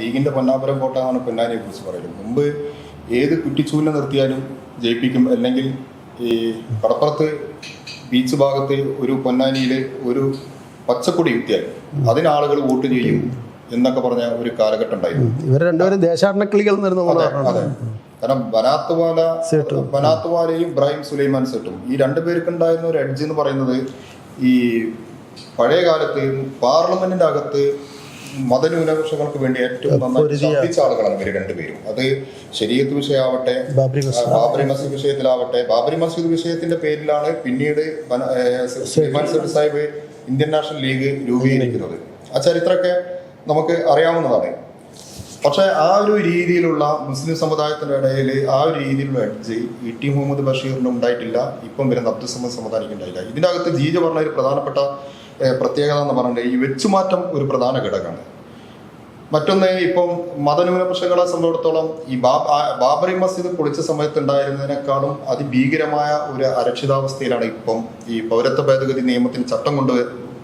ലീഗിന്റെ പൊന്നാപുരം കോട്ടമാണ് പൊന്നാനിയെ കുറിച്ച് പറയുന്നത് മുമ്പ് ഏത് കുറ്റിച്ചൂലിനെ നിർത്തിയാലും ജയിപ്പിക്കും. അല്ലെങ്കിൽ ഈ കടപ്പുറത്ത് ബീച്ച് ഭാഗത്ത് ഒരു പൊന്നാനിയിൽ ഒരു പച്ചക്കൊടി കുത്തിയാൽ അതിന് ആളുകൾ വോട്ട് ചെയ്യും എന്നൊക്കെ പറഞ്ഞ ഒരു കാലഘട്ടം ഉണ്ടായിരുന്നു. ഇവർ രണ്ടുപേരും ദേശാടന കിളികൾ കാരണം ബനാത്തുവാല ബനാത്തുവാലയും ഇബ്രാഹിം സുലൈമാൻ സെട്ടും. ഈ രണ്ടു പേർക്കുണ്ടായിരുന്ന ഒരു എഡ്ജ് എന്ന് പറയുന്നത് ഈ പഴയ കാലത്ത് പാർലമെന്റിന്റെ അകത്ത് മതന്യൂനപക്ഷങ്ങൾക്ക് വേണ്ടി ഏറ്റവും നന്നായി ശബ്ദിച്ച ആളുകളാണ് ഇവർ രണ്ടുപേരും. അത് ശരീരത്ത് വിഷയമാവട്ടെ ബാബറി മസ്ജിദ്. വിഷയത്തിലാവട്ടെ. ബാബറി മസ്ജിദ് വിഷയത്തിന്റെ പേരിലാണ് പിന്നീട് സാഹിബ് ഇന്ത്യൻ നാഷണൽ ലീഗ് രൂപീകരിക്കുന്നത്. ആ ചരിത്രമൊക്കെ നമുക്ക് അറിയാവുന്നതാണ്. പക്ഷെ ആ ഒരു രീതിയിലുള്ള മുസ്ലിം സമുദായത്തിന്റെ ഇടയിൽ ആ ഒരു രീതിയിലുള്ള എഡ്ജ് ഇ ടി മുഹമ്മദ് ബഷീറിന് ഉണ്ടായിട്ടില്ല. ഇപ്പം വരുന്ന അബ്ദുൽ സമദ് സമുദാനിക്ക് ഉണ്ടായില്ല ഇതിന്റെ അകത്ത് ജീജ പറഞ്ഞ ഒരു പ്രധാനപ്പെട്ട പ്രത്യേകത എന്ന് പറഞ്ഞാൽ ഈ വെച്ചുമാറ്റം ഒരു പ്രധാന ഘടകമാണ്. മറ്റൊന്ന് ഇപ്പം മതന്യൂനപക്ഷങ്ങളെ സംബന്ധിച്ചിടത്തോളം ഈ ബാബ് ബാബറി മസ്ജിദ് പൊളിച്ച സമയത്തുണ്ടായിരുന്നതിനേക്കാളും അതിഭീകരമായ ഒരു അരക്ഷിതാവസ്ഥയിലാണ് ഇപ്പം ഈ പൗരത്വ ഭേദഗതി നിയമത്തിന് ചട്ടം കൊണ്ട്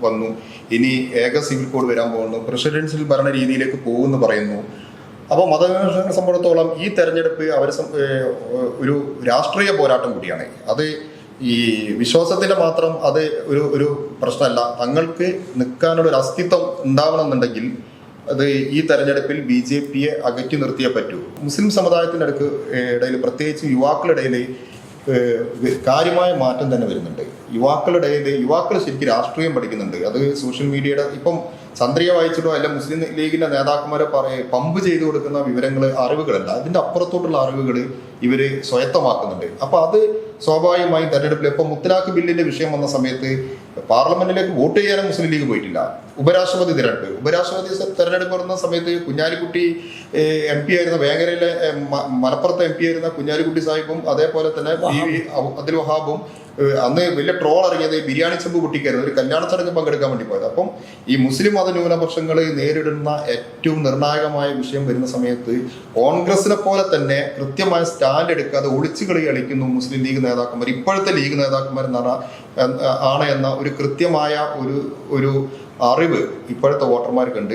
വന്നു. ഇനി ഏക സിവിൽ കോഡ് വരാൻ പോകുന്നു. പ്രസിഡൻഷ്യൽ ഭരണ രീതിയിലേക്ക് പോകുമെന്ന് പറയുന്നു. അപ്പോൾ മതന്യൂനപക്ഷങ്ങളെ സംബന്ധിച്ചിടത്തോളം ഈ തെരഞ്ഞെടുപ്പ് അവരെ ഒരു രാഷ്ട്രീയ പോരാട്ടം കൂടിയാണ്. അത് ഈ വിശ്വാസത്തിന്റെ മാത്രം അത് ഒരു ഒരു പ്രശ്നമല്ല. തങ്ങൾക്ക് നിൽക്കാനുള്ള ഒരു അസ്തിത്വം ഉണ്ടാവണമെന്നുണ്ടെങ്കിൽ അത് ഈ തെരഞ്ഞെടുപ്പിൽ ബി ജെ പിയെ അകറ്റി നിർത്തിയേ പറ്റൂ. മുസ്ലിം സമുദായത്തിന്റെ അടുക്ക് ഇടയിൽ പ്രത്യേകിച്ച് യുവാക്കളുടെ ഇടയിൽ കാര്യമായ മാറ്റം തന്നെ വരുന്നുണ്ട്. യുവാക്കളുടെ യുവാക്കൾ ശരിക്കും രാഷ്ട്രീയം പഠിക്കുന്നുണ്ട്. അത് സോഷ്യൽ മീഡിയയുടെ ഇപ്പം സന്ത്രിയെ വായിച്ചിട്ടോ അല്ല മുസ്ലിം ലീഗിന്റെ നേതാക്കന്മാരെ പറയ പമ്പ് ചെയ്തു കൊടുക്കുന്ന വിവരങ്ങൾ അറിവുകളല്ല. അതിന്റെ അപ്പുറത്തോട്ടുള്ള അറിവുകൾ ഇവർ സ്വയത്തമാക്കുന്നുണ്ട്. അപ്പൊ അത് സ്വാഭാവികമായും തെരഞ്ഞെടുപ്പിൽ ഇപ്പോൾ മുത്തലാഖ് ബില്ലിന്റെ വിഷയം വന്ന സമയത്ത് പാർലമെന്റിലേക്ക് വോട്ട് ചെയ്യാനും മുസ്ലിം ലീഗ് പോയിട്ടില്ല. ഉപരാഷ്ട്രപതി തിരഞ്ഞെടുപ്പ്. ഉപരാഷ്ട്രപതി തിരഞ്ഞെടുപ്പ് വരുന്ന സമയത്ത് കുഞ്ഞാലിക്കുട്ടി എം പി ആയിരുന്ന വേങ്ങരയിലെ മലപ്പുറത്തെ എം പി ആയിരുന്ന കുഞ്ഞാലിക്കുട്ടി സാഹിബും അതേപോലെ തന്നെ അബ്ദുൽ വഹാബും അന്ന് വലിയ ട്രോൾ ഇറങ്ങിയത് ബിരിയാണി ചെമ്പ് കുട്ടിക്കായിരുന്നു ഒരു കല്യാണ ചടങ്ങ് പങ്കെടുക്കാൻ വേണ്ടി പോയത്. അപ്പം ഈ മുസ്ലിം മത ന്യൂനപക്ഷങ്ങൾ നേരിടുന്ന ഏറ്റവും നിർണായകമായ വിഷയം വരുന്ന സമയത്ത് കോൺഗ്രസിനെ പോലെ തന്നെ കൃത്യമായ സ്റ്റാൻഡ് എടുക്കാതെ ഒളിച്ചുകളി കളിക്കുന്നു മുസ്ലിം ലീഗ് നേതാക്കന്മാർ. ഇപ്പോഴത്തെ ലീഗ് നേതാക്കന്മാർ ആണ് എന്ന ഒരു കൃത്യമായ ഒരു ഒരു അറിവ് ഇപ്പോഴത്തെ വോട്ടർമാർക്കുണ്ട്